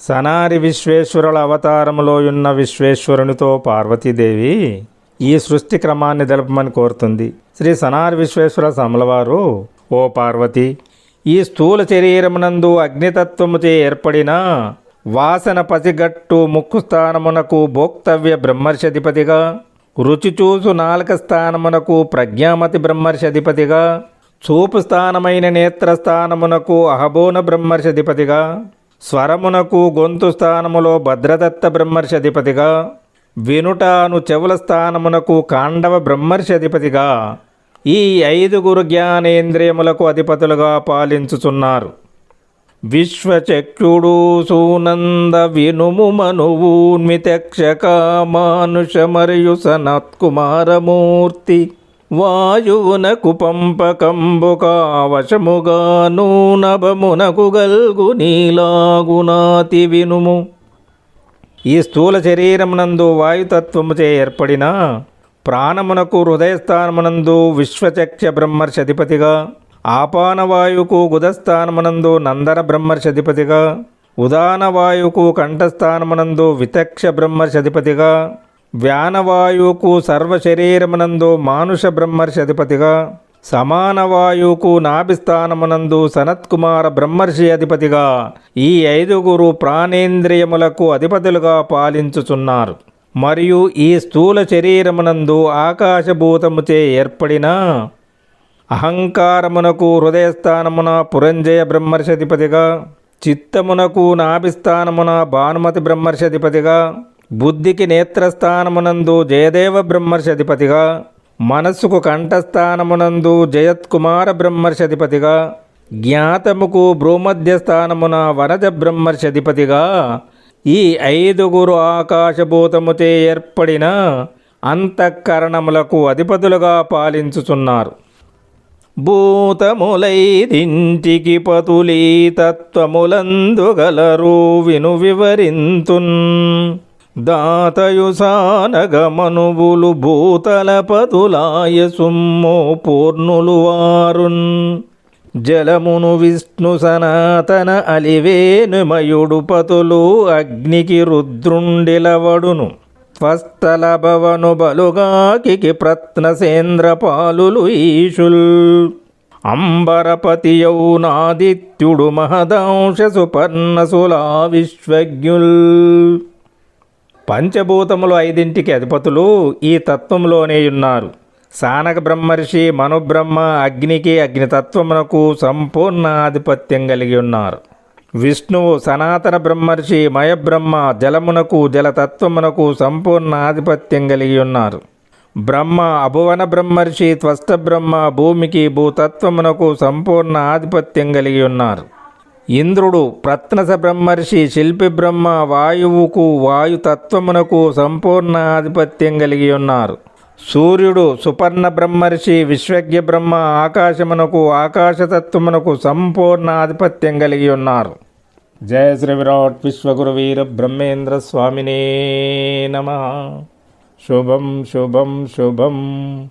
సనారి విశ్వేశ్వరుల అవతారములో ఉన్న విశ్వేశ్వరునితో పార్వతీదేవి ఈ సృష్టి క్రమాన్ని తెలపమని కోరుతుంది. శ్రీ సనారి విశ్వేశ్వర సమలవారు ఓ పార్వతి ఈ స్థూల శరీరమునందు అగ్నితత్వముచే ఏర్పడిన వాసన పసిగట్టు ముక్కు స్థానమునకు భోక్తవ్య బ్రహ్మర్షధిపతిగా రుచి చూసు నాలుక స్థానమునకు ప్రజ్ఞామతి బ్రహ్మర్షధిపతిగా చూపు స్థానమైన నేత్రస్థానమునకు అహబోన బ్రహ్మర్షధిపతిగా స్వరమునకు గొంతు స్థానములో భద్రదత్త బ్రహ్మర్షధిపతిగా వినుటాను చెవుల స్థానమునకు కాండవ బ్రహ్మర్షధిపతిగా ఈ ఐదుగురు జ్ఞానేంద్రియములకు అధిపతులుగా పాలించుచున్నారు. విశ్వచక్షుడు సూనంద వినుము మనువూన్మితక్షక మానుష మరియు సనత్కుమారమూర్తి వాయువునకు పంపకంబు కావశముగా నూనభమునకు గల్గు నీలాగునాతి వినుము ఈ స్థూల శరీరమునందు వాయుతత్వముచే ఏర్పడిన ప్రాణమునకు హృదయస్థానమునందు విశ్వచక్ష బ్రహ్మర్షధిపతిగా ఆపానవాయువుకు గుదస్థానమునందు నందన బ్రహ్మర్షధిపతిగా ఉదానవాయువుకు కంఠస్థానమునందు వితక్ష బ్రహ్మర్షధిపతిగా వ్యానవాయువుకు సర్వశరీరమునందు మానుష బ్రహ్మర్షధిపతిగా సమానవాయువుకు నాభిస్థానమునందు సనత్కుమార బ్రహ్మర్షి అధిపతిగా ఈ ఐదుగురు ప్రాణేంద్రియములకు అధిపతులుగా పాలించుచున్నారు. మరియు ఈ స్థూల శరీరమునందు ఆకాశభూతముచే ఏర్పడిన అహంకారమునకు హృదయస్థానమున పురంజయ బ్రహ్మర్షధిపతిగా చిత్తమునకు నాభిస్థానమున భానుమతి బ్రహ్మర్షధిపతిగా బుద్ధికి నేత్రస్థానమునందు జయదేవ బ్రహ్మర్షధిపతిగా మనస్సుకు కంఠస్థానమునందు జయత్కుమార బ్రహ్మర్షధిపతిగా జ్ఞాతముకు భ్రూమధ్యస్థానమున వనజ బ్రహ్మర్షధిపతిగా ఈ ఐదుగురు ఆకాశభూతముచే ఏర్పడిన అంతఃకరణములకు అధిపతులుగా పాలించుచున్నారు. భూతములైదింటికి పతులీ తత్వములందుగలరు విను వివరింతున్ దాతయు సానగమనువులు భూతల పదులాయ సుమ్మో పూర్ణులు వారున్. జలమును విష్ణు సనాతన అలివేనుమయుడు పతులు అగ్నికి రుద్రుండిలవడును. స్వస్థల భవను బలుగాకి ప్రత్నసేంద్ర పాలులు ఈశుల్ అంబరపతియౌనాదిత్యుడు మహదాంశ సుపర్ణసులా విశ్వజ్ఞుల్. పంచభూతములు ఐదింటికి అధిపతులు ఈ తత్వంలోనే ఉన్నారు. సానక బ్రహ్మర్షి మనుబ్రహ్మ అగ్నికి అగ్నితత్వమునకు సంపూర్ణ ఆధిపత్యం కలిగి ఉన్నారు. విష్ణువు సనాతన బ్రహ్మర్షి మయబ్రహ్మ జలమునకు జలతత్వమునకు సంపూర్ణ ఆధిపత్యం కలిగి ఉన్నారు. బ్రహ్మ అభువన బ్రహ్మర్షి త్వష్ట బ్రహ్మ భూమికి భూతత్వమునకు సంపూర్ణ ఆధిపత్యం కలిగి ఉన్నారు. ఇంద్రుడు ప్రత్నస బ్రహ్మర్షి శిల్పి బ్రహ్మ వాయువుకు వాయుతత్వమునకు సంపూర్ణ ఆధిపత్యం కలిగి ఉన్నారు. సూర్యుడు సుపర్ణ బ్రహ్మర్షి విశ్వజ్ఞ బ్రహ్మ ఆకాశమునకు ఆకాశతత్వమునకు సంపూర్ణ ఆధిపత్యం కలిగి ఉన్నారు. జయ శ్రీ విరాట్ విశ్వగురు వీర బ్రహ్మేంద్ర స్వామినే నమ. శుభం శుభం శుభం.